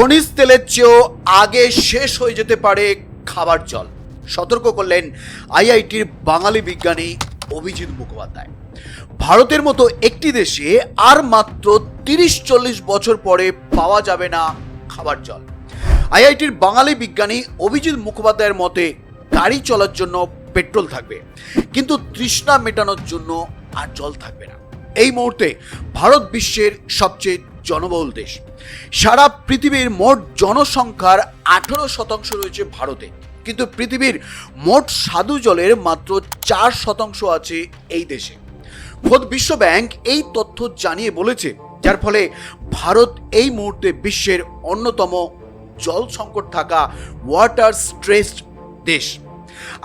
খনিজ তেলের চেয়েও আগে শেষ হয়ে যেতে পারে খাবার জল। সতর্ক করলেন আইআইটির বাঙালি বিজ্ঞানী অভিজিৎ মুখোপাধ্যায়। ভারতের মতো একটি দেশে আর মাত্র তিরিশ চল্লিশ বছর পরে পাওয়া যাবে না খাবার জল। আইআইটির বাঙালি বিজ্ঞানী অভিজিৎ মুখোপাধ্যায়ের মতে, গাড়ি চলার জন্য পেট্রোল থাকবে, কিন্তু তৃষ্ণা মেটানোর জন্য আর জল থাকবে না। এই মুহূর্তে ভারত বিশ্বের সবচেয়ে জনবহুল দেশ। সারা পৃথিবীর মোট জনসংখ্যার আঠারো শতাংশ রয়েছে ভারতে। কিন্তু পৃথিবীর মোট স্বাদু জলের মাত্র চার শতাংশ আছে এই দেশে। খোদ বিশ্ব ব্যাংক এই তথ্য জানিয়ে বলেছে, যার ফলে ভারত এই মুহূর্তে বিশ্বের অন্যতম জল সংকট থাকা ওয়াটার স্ট্রেসড দেশ।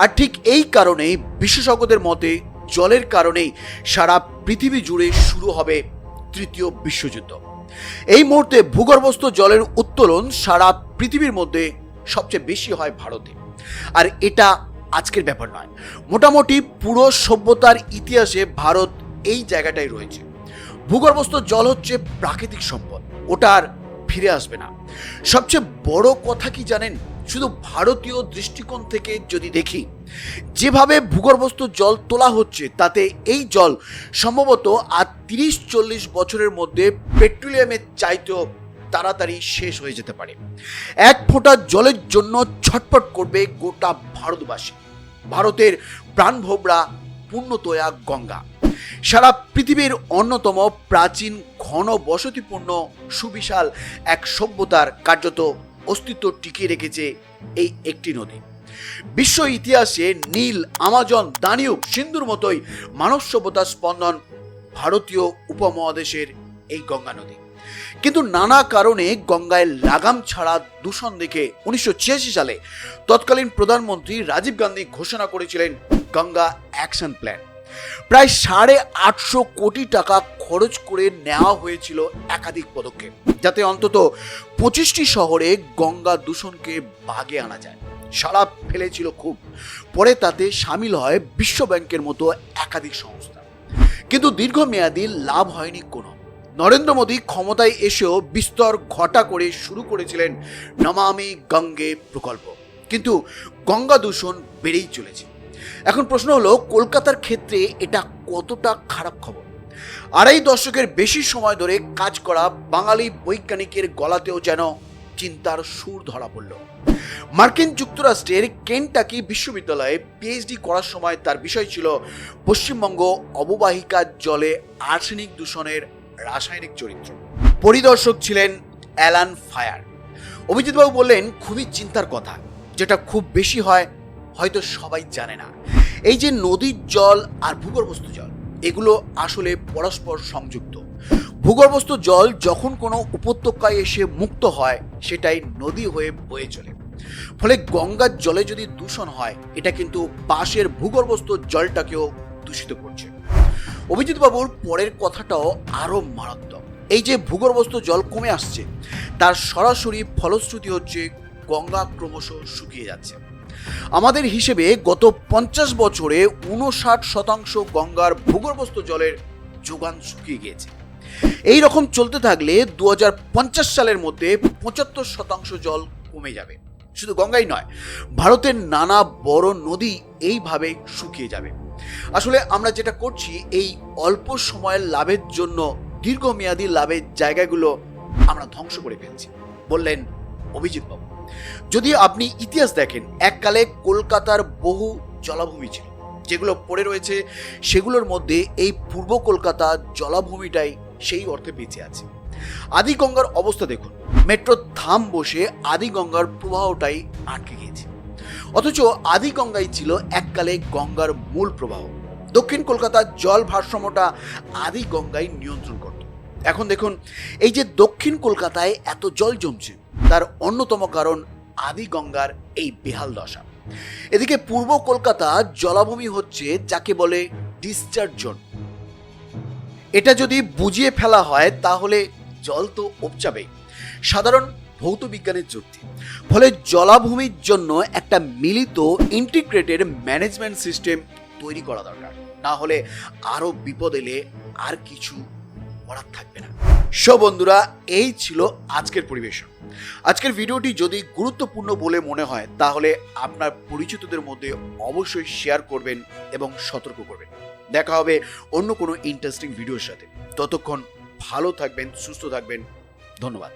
আর ঠিক এই কারণেই বিশেষজ্ঞদের মতে জলের কারণেই সারা পৃথিবী জুড়ে শুরু হবে তৃতীয় বিশ্বযুদ্ধ। এই মুহূর্তে ভূগর্ভস্থ জলের উত্তোলন সারা পৃথিবীর মধ্যে সবচেয়ে বেশি হয় ভারতে। আর এটা আজকের ব্যাপার নয়। মোটামুটি পুরো সভ্যতার ইতিহাসে ভারত এই জায়গাটাই রয়েছে। ভূগর্ভস্থ জল হচ্ছে প্রাকৃতিক সম্পদ। ওটা আর ফিরে আসবে না। সবচেয়ে বড় কথা কি জানেন? শুধু ভারতীয় দৃষ্টিকোণ থেকে যদি দেখি, যেভাবে ভূগর্ভস্থ জল তোলা হচ্ছে, তাতে এই জল সম্ভবত আর তিরিশ চল্লিশ বছরের মধ্যে পেট্রোলিয়ামের চাইতেও তাড়াতাড়ি শেষ হয়ে যেতে পারে। এক ফোঁটা জলের জন্য ছটফট করবে গোটা ভারতবাসী। ভারতের প্রাণভোবরা পূর্ণতয়া গঙ্গা। সারা পৃথিবীর অন্যতম প্রাচীন ঘন বসতিপূর্ণ সুবিশাল এক সভ্যতার কার্যত অস্তিত্ব টিকিয়ে রেখেছে এই একটি নদী। বিশ্ব ইতিহাসে নীল, আমাজন, দানিউব সিন্ধুর মতোই মানব সভ্যতার স্পন্দন ভারতীয় উপমহাদেশের এই গঙ্গা নদী। কিন্তু নানা কারণে গঙ্গায় লাগাম ছাড়া দূষণ দেখে উনিশশো ছিয়াশি সালে তৎকালীন প্রধানমন্ত্রী রাজীব গান্ধী ঘোষণা করেছিলেন গঙ্গা অ্যাকশন প্ল্যান। প্রায় সাড়ে আটশো কোটি টাকা খরচ করে নেওয়া হয়েছিল একাধিক পদক্ষেপ, যাতে অন্তত পঁচিশটি শহরে গঙ্গা দূষণকে বাগে আনা যায়। সারা ফেলেছিল খুব। পরে তাতে সামিল হয় বিশ্ব ব্যাংকের মতো একাধিক সংস্থা। কিন্তু দীর্ঘমেয়াদী লাভ হয়নি কোনো। নরেন্দ্র মোদী ক্ষমতায় এসেও বিস্তর ঘটা করে শুরু করেছিলেন নমামি গঙ্গে প্রকল্প। কিন্তু গঙ্গা দূষণ বেড়েই চলেছে। এখন প্রশ্ন হলো, কলকাতার ক্ষেত্রে এটা কতটা খারাপ খবর? আড়াই দশকের বেশি সময় ধরে কাজ করা বাঙালি বৈজ্ঞানিকের গলাতেও যেন চিন্তার সুর ধরা পড়ল। মার্কিন যুক্তরাষ্ট্রের কেনটাকি বিশ্ববিদ্যালয়ে পিএইচডি করার সময় তার বিষয় ছিল, পশ্চিমবঙ্গ অববাহিকার জলে আর্সেনিক দূষণের রাসায়নিক চরিত্র। পরিদর্শক ছিলেন অ্যালান ফায়ার। অভিজিৎবাবু বললেন, খুবই চিন্তার কথা। যেটা খুব বেশি হয় হয়তো সবাই জানে না। এই যে নদীর জল আর ভূগর্ভস্থ জল, এগুলো আসলে পরস্পর সংযুক্ত। ভূগর্ভস্থ জল যখন কোনো উপত্যকায় এসে মুক্ত হয়, সেটাই নদী হয়ে বয়ে চলে। ফলে গঙ্গার জলে যদি দূষণ হয়, এটা কিন্তু পাশের ভূগর্ভস্থ জলটাকেও দূষিত করছে। অভিজিৎ বাবুর পরের কথাটাও আরও মারাত্মক। এই যে ভূগর্ভস্থ জল কমে আসছে, তার সরাসরি ফলশ্রুতি হচ্ছে গঙ্গা ক্রমশ শুকিয়ে যাচ্ছে। আমাদের হিসেবে গত পঞ্চাশ বছরে উনষাট শতাংশ গঙ্গার ভূগর্ভস্থ জলের যোগান শুকিয়ে গিয়েছে। এই রকম চলতে থাকলে দু হাজার পঞ্চাশ সালের মধ্যে পঁচাত্তর শতাংশ জল কমে যাবে। শুধু গঙ্গাই নয়, ভারতের নানা বড় নদী এইভাবে শুকিয়ে যাবে। আসলে আমরা যেটা করছি, এই অল্প সময়ের লাভের জন্য, দীর্ঘমেয়াদী লাভের জায়গাগুলো আমরা ধ্বংস করে ফেলছি, বললেন অভিজিৎ বাবু। যদি আপনি ইতিহাস দেখেন, এককালে কলকাতার বহু জলাভূমি ছিল। যেগুলো পড়ে রয়েছে, সেগুলোর মধ্যে এই পূর্ব কলকাতা জলাভূমিটাই সেই অর্থে বেঁচে আছে। আদি গঙ্গার অবস্থা দেখুন। মেট্রো থাম বসে আদি গঙ্গার প্রবাহটাই আটকে গিয়েছে। অথচ আদি গঙ্গাই ছিল এককালে গঙ্গার মূল প্রবাহ। দক্ষিণ কলকাতার জল ভারসাম্যটা আদি গঙ্গাই নিয়ন্ত্রণ করত। এখন দেখুন, এই যে দক্ষিণ কলকাতায় এত জল জমছে তার অন্যতম কারণ আদি গঙ্গার এই বেহাল দশা। এদিকে পূর্ব কলকাতা জলাভূমি হচ্ছে যাকে বলে ডিসচার্জ জোন এটা যদি বুঝিয়ে ফেলা হয়, তাহলে জল তো উপচাবেই। সাধারণ ভৌত বিজ্ঞানের যুক্তি। ফলে জলাভূমির জন্য একটা মিলিত ইন্টিগ্রেটেড ম্যানেজমেন্ট সিস্টেম তৈরি করা দরকার। না হলে আরও বিপদ এলে আর কিছু আর থাকবে না। সব বন্ধুরা, এই ছিল আজকের পরিবেশন। আজকের ভিডিওটি যদি গুরুত্বপূর্ণ বলে মনে হয়, তাহলে আপনার পরিচিতদের মধ্যে অবশ্যই শেয়ার করবেন এবং সতর্ক করবেন। দেখা হবে অন্য কোনো ইন্টারেস্টিং ভিডিওর সাথে। ততক্ষণ ভালো থাকবেন, সুস্থ থাকবেন। ধন্যবাদ।